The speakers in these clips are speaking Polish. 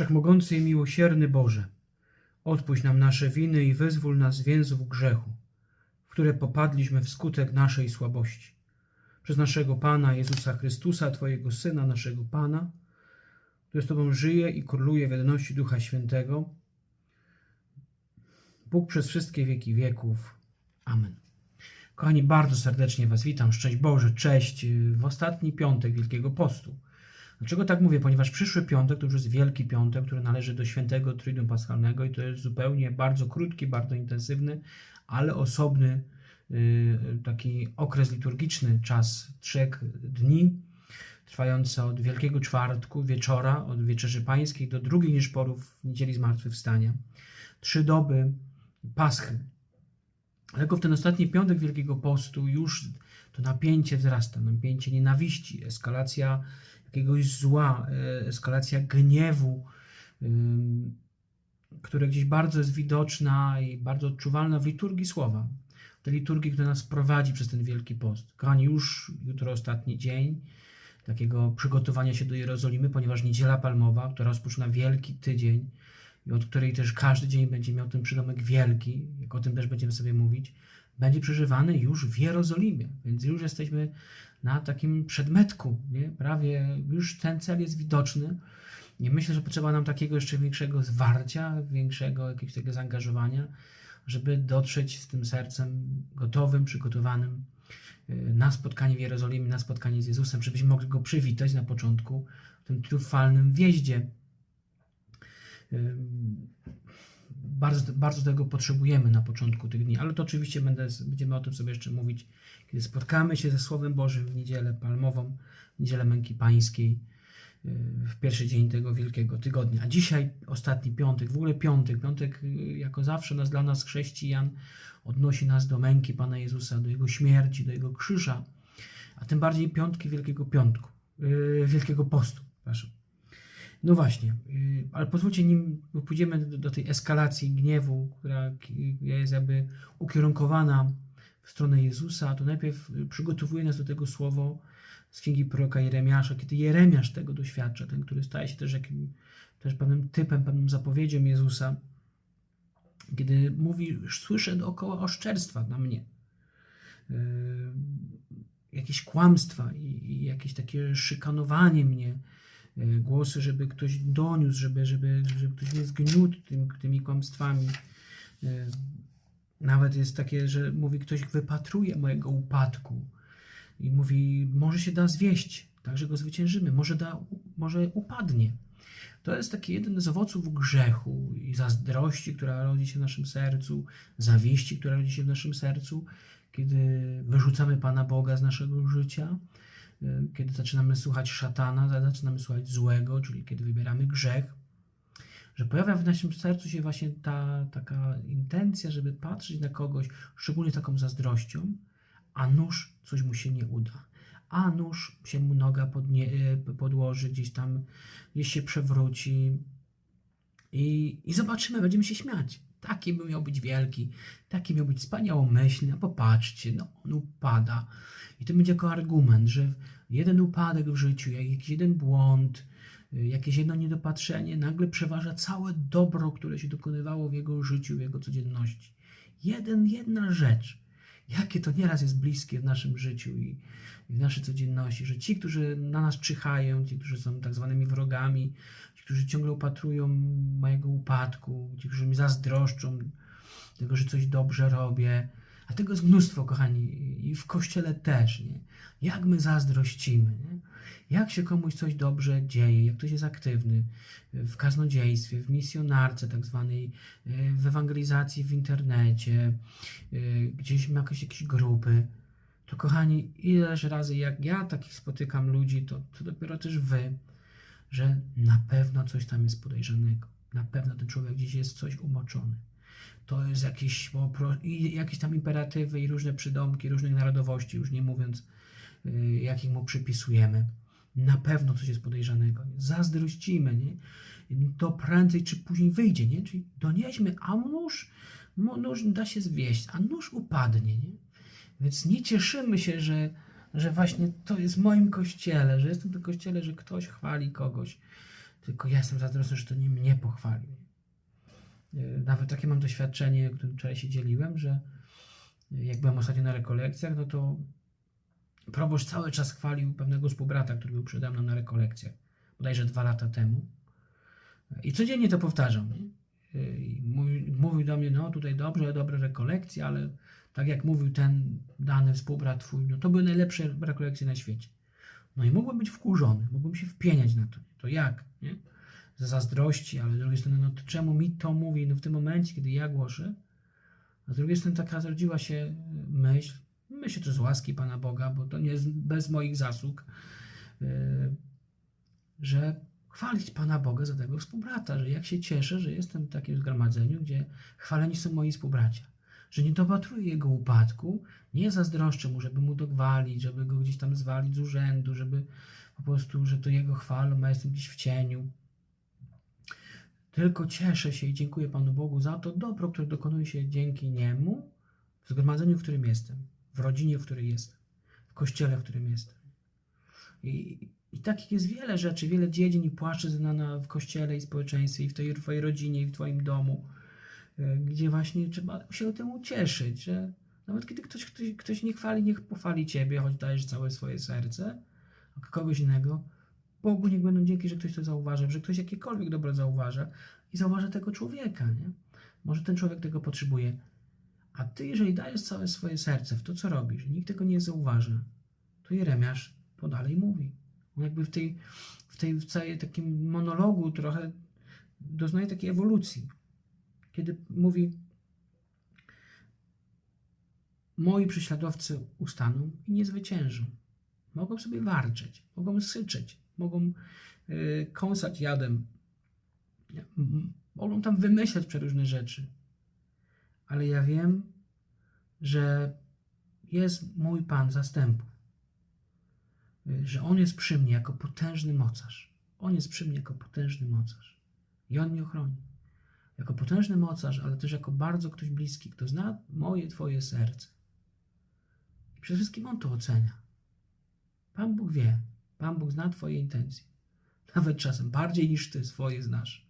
Wszechmogący i miłosierny Boże, odpuść nam nasze winy i wyzwól nas z więzów grzechu, w które popadliśmy wskutek naszej słabości. Przez naszego Pana Jezusa Chrystusa, Twojego Syna, naszego Pana, który z Tobą żyje i króluje w jedności Ducha Świętego, Bóg przez wszystkie wieki wieków. Amen. Kochani, bardzo serdecznie Was witam. Szczęść Boże, cześć w ostatni piątek Wielkiego Postu. Dlaczego tak mówię? Ponieważ przyszły piątek to już jest Wielki Piątek, który należy do świętego Triduum Paschalnego i to jest zupełnie bardzo krótki, bardzo intensywny, ale osobny yy, taki okres liturgiczny, czas trzech dni, trwający od Wielkiego Czwartku, wieczora, od Wieczerzy Pańskiej do drugiej niż porów Niedzieli Zmartwychwstania. Trzy doby Paschy. Tylko w ten ostatni piątek Wielkiego Postu już to napięcie wzrasta, napięcie nienawiści, eskalacja jakiegoś zła, e, eskalacja gniewu, ym, które gdzieś bardzo jest widoczna i bardzo odczuwalna w liturgii słowa. Tej liturgii, która nas prowadzi przez ten Wielki Post. Kochani, już jutro ostatni dzień takiego przygotowania się do Jerozolimy, ponieważ Niedziela Palmowa, która rozpoczyna Wielki Tydzień i od której też każdy dzień będzie miał ten przydomek wielki, jak o tym też będziemy sobie mówić, będzie przeżywany już w Jerozolimie. Więc już jesteśmy na takim przedmetku, nie? prawie już ten cel jest widoczny. I myślę, że potrzeba nam takiego jeszcze większego zwarcia, większego jakiegoś tego zaangażowania, żeby dotrzeć z tym sercem gotowym, przygotowanym y, na spotkanie w Jerozolimie, na spotkanie z Jezusem, żebyśmy mogli go przywitać na początku w tym triumfalnym wjeździe. Bardzo, bardzo tego potrzebujemy na początku tych dni, ale to oczywiście będę, będziemy o tym sobie jeszcze mówić, kiedy spotkamy się ze Słowem Bożym w niedzielę palmową, w niedzielę męki pańskiej, y, w pierwszy dzień tego wielkiego tygodnia. A dzisiaj ostatni piątek, w ogóle piątek, piątek y, jako zawsze nas dla nas chrześcijan odnosi nas do męki Pana Jezusa, do Jego śmierci, do Jego krzyża, a tym bardziej piątki Wielkiego Piątku, yy, Wielkiego Postu, przepraszam. No właśnie, yy, ale pozwólcie, nim pójdziemy do, do tej eskalacji gniewu, która jest jakby ukierunkowana w stronę Jezusa, to najpierw przygotowuje nas do tego słowo z księgi proroka Jeremiasza, kiedy Jeremiasz tego doświadcza, ten, który staje się też, jakim, też pewnym typem, pewną zapowiedzią Jezusa, kiedy mówi, słyszę dookoła oszczerstwa na mnie, yy, jakieś kłamstwa i, i jakieś takie szykanowanie mnie, głosy, żeby ktoś doniósł, żeby, żeby, żeby ktoś mnie zgniótł tym, tymi kłamstwami. Yy, nawet jest takie, że mówi, ktoś wypatruje mojego upadku i mówi, może się da zwieść, także go zwyciężymy, może, da, może upadnie. To jest taki jeden z owoców grzechu i zazdrości, która rodzi się w naszym sercu, zawiści, która rodzi się w naszym sercu, kiedy wyrzucamy Pana Boga z naszego życia, kiedy zaczynamy słuchać szatana, zaczynamy słuchać złego, czyli kiedy wybieramy grzech, że pojawia w naszym sercu się właśnie ta taka intencja, żeby patrzeć na kogoś, szczególnie taką zazdrością, a nóż coś mu się nie uda. A nóż się mu noga podnie, podłoży, gdzieś tam gdzieś się przewróci i, i zobaczymy, będziemy się śmiać. Taki by miał być wielki, taki miał być wspaniałomyślny, a popatrzcie, no on upada. I to będzie jako argument, że jeden upadek w życiu, jakiś jeden błąd, jakieś jedno niedopatrzenie nagle przeważa całe dobro, które się dokonywało w jego życiu, w jego codzienności. Jeden, jedna rzecz. Jakie to nieraz jest bliskie w naszym życiu i, i w naszej codzienności, że ci, którzy na nas czyhają, ci, którzy są tak zwanymi wrogami, ci, którzy ciągle upatrują mojego upadku, ci, którzy mi zazdroszczą tego, że coś dobrze robię, a tego jest mnóstwo, kochani, i w kościele też, nie? Jak my zazdrościmy, nie? Jak się komuś coś dobrze dzieje, jak ktoś jest aktywny w kaznodziejstwie, w misjonarce tak zwanej, w ewangelizacji w internecie, gdzieś ma jakieś, jakieś grupy, to kochani, ileż razy jak ja takich spotykam ludzi, to, to dopiero też wy, że na pewno coś tam jest podejrzanego. Na pewno ten człowiek gdzieś jest coś umoczony to jest jakieś, jakieś tam imperatywy i różne przydomki różnych narodowości, już nie mówiąc, jakich mu przypisujemy. Na pewno coś jest podejrzanego. Zazdrościmy, nie? To prędzej czy później wyjdzie, nie? Czyli donieśmy, a nóż, nóż da się zwieść, a nóż upadnie, nie? Więc nie cieszymy się, że, że właśnie to jest w moim kościele, że jestem w tym kościele, że ktoś chwali kogoś, tylko ja jestem zazdrosny, że to nie mnie pochwalił. Y, Nawet takie mam doświadczenie, o którym wczoraj się dzieliłem, że jak byłem ostatnio na rekolekcjach, no to proboszcz cały czas chwalił pewnego współbrata, który był przede mną na rekolekcjach, bodajże dwa lata temu. I codziennie to powtarzał. Nie? I mówi- mówił do mnie, no tutaj dobrze, dobre rekolekcje, ale tak jak mówił ten dany współbrat twój, no to były najlepsze rekolekcje na świecie. No i mógłbym być wkurzony, mógłbym się wpieniać na to. To jak? Nie? Ze zazdrości, ale z drugiej strony, no to czemu mi to mówi no w tym momencie, kiedy ja głoszę? A z drugiej strony taka zrodziła się myśl, myślę, że z łaski Pana Boga, bo to nie jest bez moich zasług, yy, że chwalić Pana Boga za tego współbrata, że jak się cieszę, że jestem w takim zgromadzeniu, gdzie chwaleni są moi współbracia, że nie dopatruję jego upadku, nie zazdroszczę mu, żeby mu dogwalić, żeby go gdzieś tam zwalić z urzędu, żeby po prostu, że to jego chwalą, a jestem gdzieś w cieniu. Tylko cieszę się i dziękuję Panu Bogu za to dobro, które dokonuje się dzięki Niemu w zgromadzeniu, w którym jestem, w rodzinie, w której jestem, w kościele, w którym jestem. I, i takich jest wiele rzeczy, wiele dziedzin i płaszczyzn na, na, w kościele i społeczeństwie, i w tej Twojej rodzinie, i w Twoim domu, y, gdzie właśnie trzeba się temu cieszyć, że nawet kiedy ktoś, ktoś, ktoś nie chwali, niech pochwali Ciebie, choć dajesz całe swoje serce, a kogoś innego, Bogu niech będą dzięki, że ktoś to zauważy, że ktoś jakiekolwiek dobro zauważa i zauważa tego człowieka, nie? Może ten człowiek tego potrzebuje. A ty, jeżeli dajesz całe swoje serce w to, co robisz, nikt tego nie zauważa, to Jeremiasz to dalej mówi. On jakby w tej, w tej w całej takim monologu trochę doznaje takiej ewolucji. Kiedy mówi moi prześladowcy ustaną i nie zwyciężą. Mogą sobie warczeć, mogą syczeć, mogą y, kąsać jadem, mogą tam wymyślać przeróżne rzeczy. Ale ja wiem, że jest mój Pan zastępów. Że On jest przy mnie jako potężny mocarz. On jest przy mnie jako potężny mocarz. I On mnie ochroni. Jako potężny mocarz, ale też jako bardzo ktoś bliski, kto zna moje, Twoje serce. I przede wszystkim On to ocenia. Pan Bóg wie. Pan Bóg zna Twoje intencje. Nawet czasem bardziej niż Ty swoje znasz.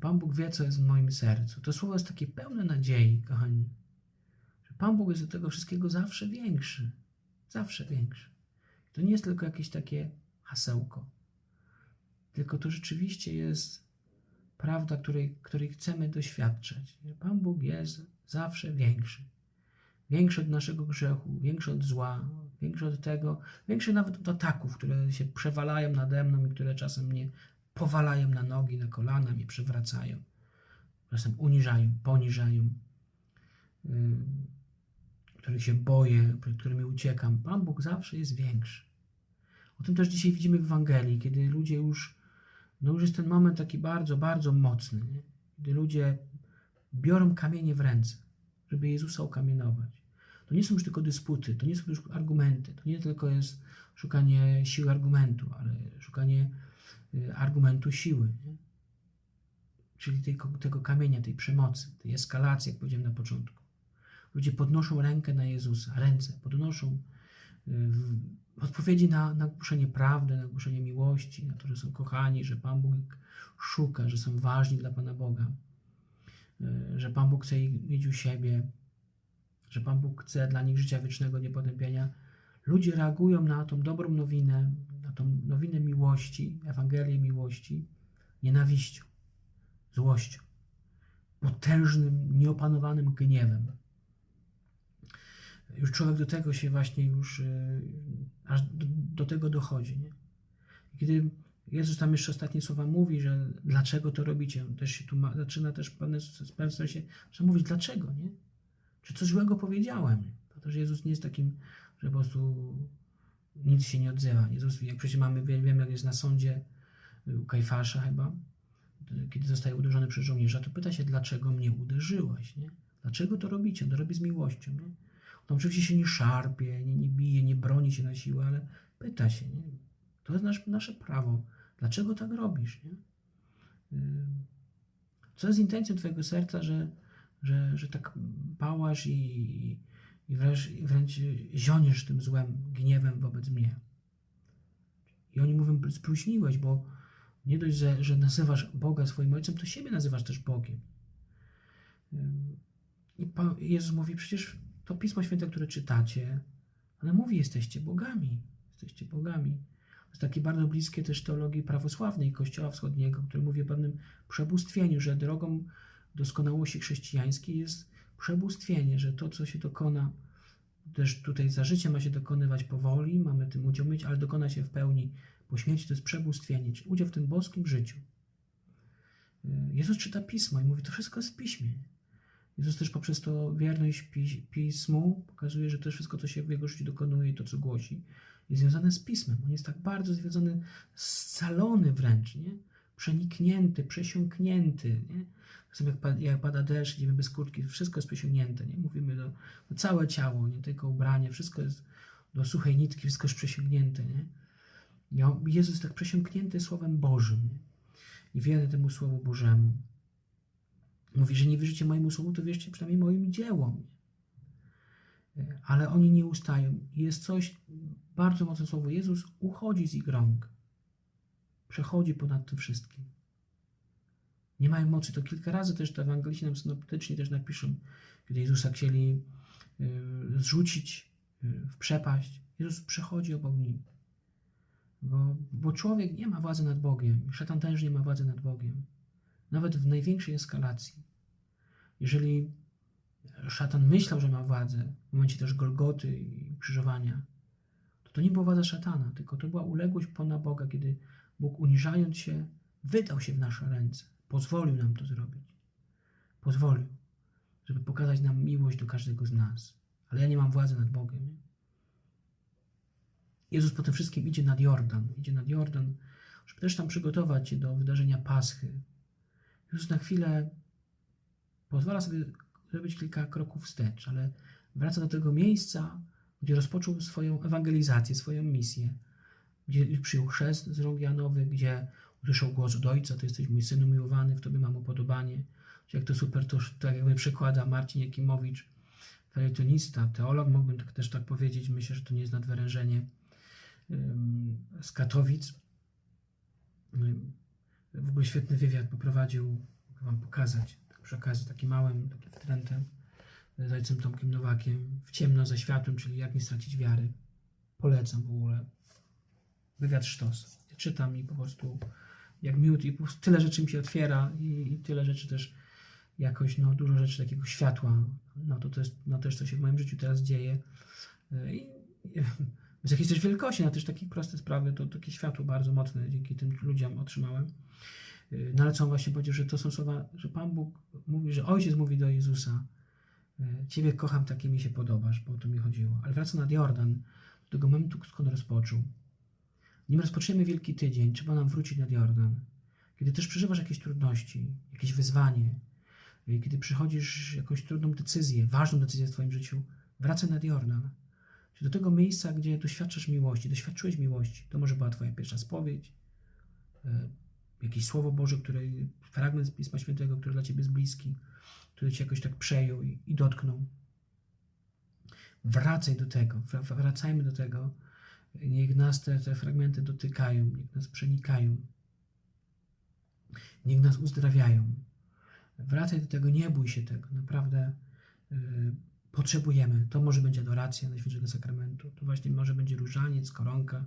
Pan Bóg wie, co jest w moim sercu. To słowo jest takie pełne nadziei, kochani. Że Pan Bóg jest do tego wszystkiego zawsze większy. Zawsze większy. To nie jest tylko jakieś takie hasełko. Tylko to rzeczywiście jest prawda, której, której chcemy doświadczać. Że Pan Bóg jest zawsze większy. Większy od naszego grzechu, większy od zła, większy od tego, większy nawet od ataków, które się przewalają nade mną i które czasem mnie powalają na nogi, na kolana, mnie przewracają. Czasem uniżają, poniżają, yy, których się boję, przed którymi uciekam. Pan Bóg zawsze jest większy. O tym też dzisiaj widzimy w Ewangelii, kiedy ludzie już, no już jest ten moment taki bardzo, bardzo mocny, nie? kiedy ludzie biorą kamienie w ręce, żeby Jezusa ukamienować. To nie są już tylko dysputy, to nie są już argumenty, to nie tylko jest szukanie siły argumentu, ale szukanie y, argumentu siły. Nie? Czyli tej, tego kamienia, tej przemocy, tej eskalacji, jak powiedziałem na początku. Ludzie podnoszą rękę na Jezusa, ręce podnoszą y, w odpowiedzi na, na głoszenie prawdy, na głoszenie miłości, na to, że są kochani, że Pan Bóg szuka, że są ważni dla Pana Boga, y, że Pan Bóg chce ich mieć u siebie, że Pan Bóg chce dla nich życia wiecznego, niepotępienia. Ludzie reagują na tą dobrą nowinę, tą nowinę miłości, Ewangelię miłości, nienawiścią, złością, potężnym, nieopanowanym gniewem. Już człowiek do tego się właśnie już yy, aż do, do tego dochodzi. Nie? Kiedy Jezus tam jeszcze ostatnie słowa mówi, że dlaczego to robicie, też się tu ma, zaczyna też w pewnym, w pewnym sensie, że mówić dlaczego, nie? Czy coś złego powiedziałem? To też Jezus nie jest takim, że po prostu nic się nie odzywa. Jezus, jak przecież mamy, wiem, jak jest na sądzie u Kajfasza chyba, kiedy zostaje uderzony przez żołnierza, to pyta się, dlaczego mnie uderzyłeś, nie? Dlaczego to robicie? On to robi z miłością, nie? On oczywiście się nie szarpie, nie, nie bije, nie broni się na siłę, ale pyta się, nie? To jest nasz, nasze prawo. Dlaczego tak robisz, nie? Co jest intencją twojego serca, że że, że tak pałasz i, i wręcz, wręcz zioniesz tym złem, gniewem wobec mnie. I oni mówią, spluśniłeś, bo, Nie dość, że, że nazywasz Boga swoim ojcem, to siebie nazywasz też Bogiem. I Jezus mówi, przecież to Pismo Święte, które czytacie, ale mówi, jesteście bogami. Jesteście bogami. To jest takie bardzo bliskie też teologii prawosławnej Kościoła Wschodniego, który mówi o pewnym przebóstwieniu, że drogą doskonałości chrześcijańskiej jest przebóstwienie, że to, co się dokona, też tutaj za życie ma się dokonywać powoli, mamy tym udział mieć, ale dokona się w pełni po śmierci, to jest przebóstwienie, czyli udział w tym boskim życiu. Y, Jezus czyta Pismo i mówi, to wszystko jest w Piśmie. Jezus też poprzez to wierność pi- Pismu pokazuje, że to wszystko, co się w Jego życiu dokonuje i to, co głosi, jest związane z Pismem. On jest tak bardzo związany, scalony wręcz, nie? przeniknięty, przesiąknięty. Nie? Jak, pa- jak pada deszcz, idziemy bez kurtki, wszystko jest przesiąknięte. Nie? Mówimy do, do całe ciało, nie tylko ubranie, wszystko jest do suchej nitki, wszystko jest przesiąknięte. Nie? Jezus tak przesiąknięty Słowem Bożym nie? i wierny temu Słowu Bożemu. Mówi, że nie wierzycie mojemu słowu, to wierzcie przynajmniej moim dziełom. E, Ale oni nie ustają. Jest coś, bardzo mocne słowo. Jezus uchodzi z ich rąk. Przechodzi ponad tym wszystkim. Nie mają mocy. To kilka razy też to ewangeliści nam synoptyczni też napiszą, kiedy Jezusa chcieli y, zrzucić y, w przepaść. Jezus przechodzi obok nich. Bo, bo człowiek nie ma władzy nad Bogiem. Szatan też nie ma władzy nad Bogiem nawet w największej eskalacji. Jeżeli szatan myślał, że ma władzę, w momencie też Golgoty i krzyżowania, to to nie była władza szatana, tylko to była uległość Pana Boga, kiedy Bóg uniżając się, wydał się w nasze ręce. Pozwolił nam to zrobić. Pozwolił, żeby pokazać nam miłość do każdego z nas. Ale ja nie mam władzy nad Bogiem. Nie? Jezus po tym wszystkim idzie nad Jordan. Idzie nad Jordan, żeby też tam przygotować się do wydarzenia Paschy, już na chwilę pozwala sobie zrobić kilka kroków wstecz, ale wraca do tego miejsca, gdzie rozpoczął swoją ewangelizację, swoją misję, gdzie przyjął chrzest z rąk Janowych, gdzie usłyszał głos od Ojca, to jesteś mój Syn umiłowany, w Tobie mam upodobanie. Jak to super, to tak jakby przekłada Marcin Jakimowicz, felietonista, teolog, mógłbym tak, też tak powiedzieć, myślę, że to nie jest nadwyrężenie, z Katowic. Ym, w ogóle świetny wywiad poprowadził, mogę Wam pokazać, tak przy okazji, taki małym, takim wtrętem z ojcem Tomkiem Nowakiem, w ciemno ze światłem, czyli jak nie stracić wiary. Polecam w ogóle. Wywiad sztos. Czytam i po prostu jak miód i po prostu tyle rzeczy mi się otwiera i, i tyle rzeczy też jakoś, no dużo rzeczy takiego światła na to, to jest, na też, co się w moim życiu teraz dzieje. I, i z jakiejś też wielkości, na też takie proste sprawy, to takie światło bardzo mocne dzięki tym ludziom otrzymałem. Yy, No ale co on właśnie powiedział, że to są słowa, że Pan Bóg mówi, że Ojciec mówi do Jezusa, yy, Ciebie kocham, taki mi się podobasz, bo o to mi chodziło. Ale wraca nad Jordan, do tego momentu, skąd rozpoczął. Nim rozpoczniemy Wielki Tydzień, trzeba nam wrócić nad Jordan. Kiedy też przeżywasz jakieś trudności, jakieś wyzwanie, yy, kiedy przychodzisz jakąś trudną decyzję, ważną decyzję w Twoim życiu, wracaj nad Jordan. Do tego miejsca, gdzie doświadczasz miłości, doświadczyłeś miłości. To może była Twoja pierwsza spowiedź, e, jakieś słowo Boże, które, fragment z Pisma Świętego, który dla Ciebie jest bliski, który Cię jakoś tak przejął i, i dotknął. Wracaj do tego, wra- wracajmy do tego. Niech nas te, te fragmenty dotykają, niech nas przenikają, niech nas uzdrawiają. Wracaj do tego, nie bój się tego, naprawdę. Yy, potrzebujemy. To może będzie adoracja Najświętszego Sakramentu, to właśnie może będzie różaniec, koronka,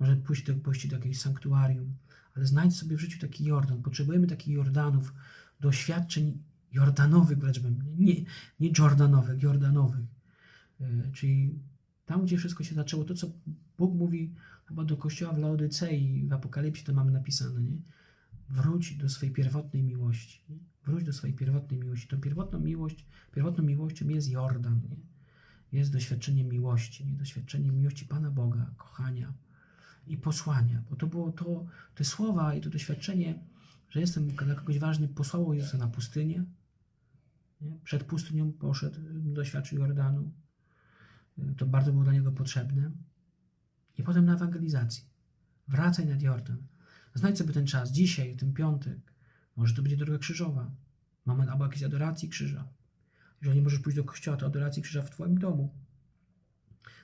może pójść do, pójść do jakiegoś sanktuarium, ale znajdź sobie w życiu taki Jordan. Potrzebujemy takich Jordanów, doświadczeń Jordanowych wręcz bym, nie, nie Jordanowych, Jordanowych. Yy, czyli tam, gdzie wszystko się zaczęło, to co Bóg mówi chyba do kościoła w Laodycei, w Apokalipsie to mamy napisane, nie? Wróć do swojej pierwotnej miłości. Nie? Wróć do swojej pierwotnej miłości. Tą pierwotną miłość, pierwotną miłością jest Jordan. Nie? Jest doświadczenie miłości, nie? doświadczenie miłości Pana Boga, kochania i posłania. Bo to było to, te słowa i to doświadczenie, że jestem dla kogoś ważny, posłało Jezusa na pustynię. Nie? Przed pustynią poszedł, doświadczył Jordanu. To bardzo było dla niego potrzebne. I potem na ewangelizację. Wracaj nad Jordan. Znajdź sobie ten czas, dzisiaj, w ten piątek. Może to będzie droga krzyżowa. Moment albo jakiejś adoracji krzyża. Jeżeli nie możesz pójść do kościoła, to adoracji krzyża w Twoim domu.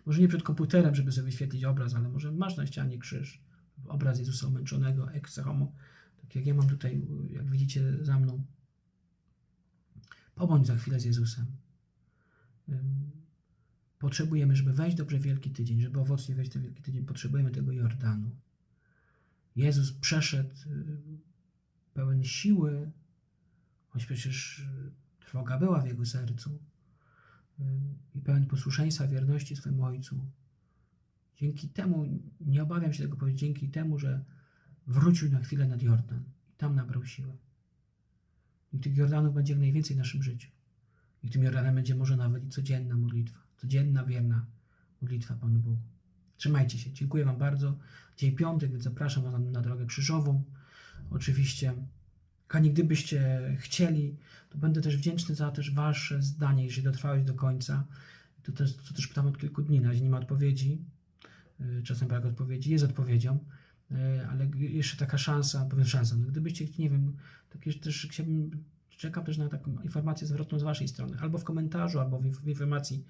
Może nie przed komputerem, żeby sobie wyświetlić obraz, ale może masz na ścianie krzyż. obraz Jezusa umęczonego, ex homo, tak jak ja mam tutaj, jak widzicie za mną. Pobądź za chwilę z Jezusem. Potrzebujemy, żeby wejść dobrze w Wielki Tydzień, żeby owocnie wejść w Wielki Tydzień, potrzebujemy tego Jordanu. Jezus przeszedł y, pełen siły, choć przecież y, trwoga była w jego sercu y, i pełen posłuszeństwa, wierności swojemu Ojcu. Dzięki temu, nie obawiam się tego powiedzieć, dzięki temu, że wrócił na chwilę nad Jordan i tam nabrał siłę. I tych Jordanów będzie jak najwięcej w naszym życiu. I tym Jordanem będzie może nawet i codzienna modlitwa, codzienna, wierna modlitwa Panu Bogu. Trzymajcie się. Dziękuję Wam bardzo. Dzień piątek, więc zapraszam Was na, drogę krzyżową. Oczywiście, kochani, gdybyście chcieli, to będę też wdzięczny za też Wasze zdanie, jeżeli dotrwałeś do końca. To też, to też pytam od kilku dni, na razie nie ma odpowiedzi. Yy, Czasem brak odpowiedzi, jest odpowiedzią, yy, ale jeszcze taka szansa, powiem szansa, no gdybyście, nie wiem, takie też chciałbym, czekam też na taką informację zwrotną z Waszej strony, albo w komentarzu, albo w informacji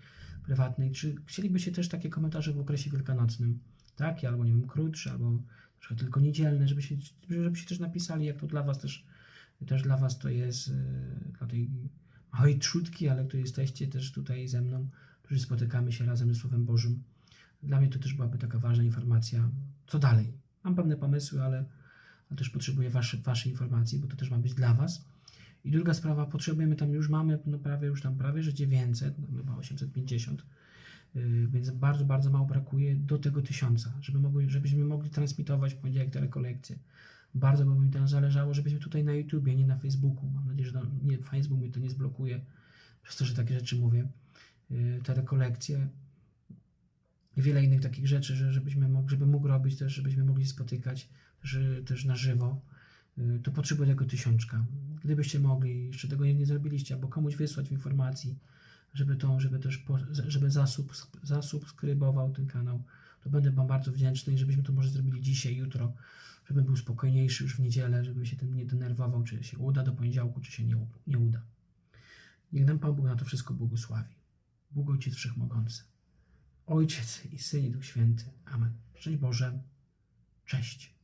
prywatnej. Czy chcielibyście też takie komentarze w okresie wielkanocnym? Takie, albo nie wiem, krótsze, albo tylko niedzielne, żebyście, żebyście też napisali, jak to dla Was też, też dla Was to jest, yy, dla tej małej trzutki, ale tu jesteście też tutaj ze mną, którzy spotykamy się razem ze Słowem Bożym. Dla mnie to też byłaby taka ważna informacja, co dalej. Mam pewne pomysły, ale, ale też potrzebuję wasze, Waszej informacji, bo to też ma być dla Was. I druga sprawa, potrzebujemy tam, już mamy no prawie, już tam prawie, że 900, no chyba 850, yy, więc bardzo, bardzo mało brakuje do tego tysiąca, żeby mogli, żebyśmy mogli transmitować w poniedziałek te rekolekcje. Bardzo by mi tam zależało, żebyśmy tutaj na YouTubie, nie na Facebooku, mam nadzieję, że nie, Facebook mnie to nie zblokuje, przez to, że takie rzeczy mówię, yy, te rekolekcje i wiele innych takich rzeczy, że, żebyśmy mogli, żeby mógł robić też, żebyśmy mogli spotykać że, też na żywo, y, to potrzebuję tego tysiączka. Gdybyście mogli, jeszcze tego nie, zrobiliście, albo komuś wysłać informacji, żeby to, żeby też, po, żeby zasub, zasubskrybował ten kanał, to będę Wam bardzo wdzięczny i żebyśmy to może zrobili dzisiaj, jutro, żebym był spokojniejszy już w niedzielę, żebym się tym nie denerwował, czy się uda do poniedziałku, czy się nie, nie uda. Niech nam Pan Bóg na to wszystko błogosławi. Bóg Ojciec Wszechmogący. Ojciec i Syn i Duch Święty. Amen. Szczęść Boże. Cześć.